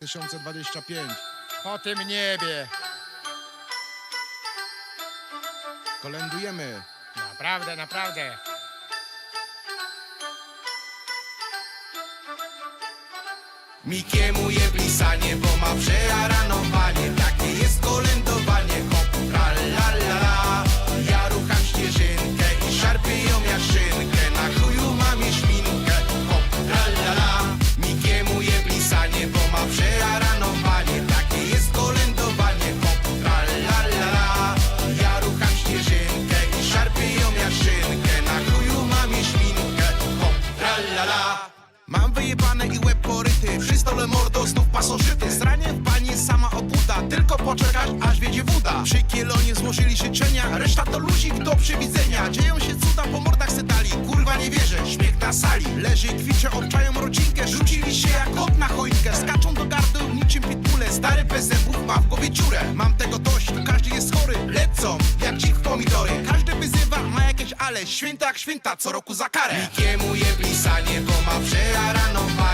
2025. Po tym niebie. Kolędujemy. Naprawdę, naprawdę. Mikiemu je blisanie, bo ma przearanowanie Takie jest kolędowanie, wyjebane i łeb poryty. Przy stole mordo znów pasożyty. Stranie w banie sama obłuda Tylko poczekać aż wiedzie woda Przy kielonie złożyli życzenia Reszta to luzik do przewidzenia Dzieją się cuda po mordach sedali Kurwa nie wierzę, śmiech na sali. Leży kwicze, obczają rodzinkę. Rzucili ale Święta jak święta, co roku za karę. Nikiemu je blisanie, bo ma przearanowanie Takie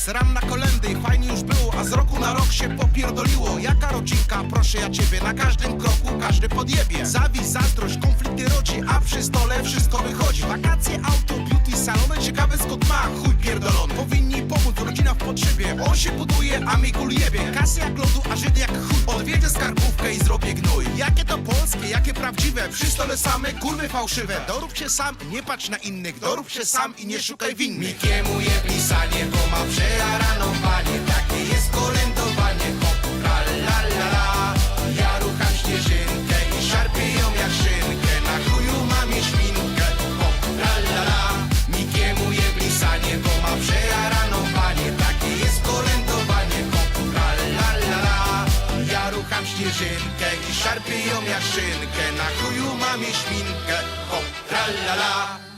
Sram na kolendy fajnie już było, a z roku na rok się popierdoliło. Jaka rodzinka, proszę ja ciebie, na każdym kroku każdy podjebie. Zawis, zazdrość, konflikty rodzi, a przy stole wszystko wychodzi. Wakacje, auto, beauty, salony, ciekawy skąd ma, chuj pierdolony. Powinni pomóc, rodzina w potrzebie, on się buduje, a mi kul jebie. Kasy jak lodu, a Żyd jak chuj, odwiedzię skarbówkę i zrobię gnój. Jakie to polskie, jakie prawdziwe, przy stole same kurwy fałszywe. Dorób się sam, nie patrz na innych, dorób się sam i nie szukaj winnych. Mikiemu je pisanie, bo Śnieżynkę i szarpię ją jak szynkę. Na chuju mam i szminkę, hop, tra la la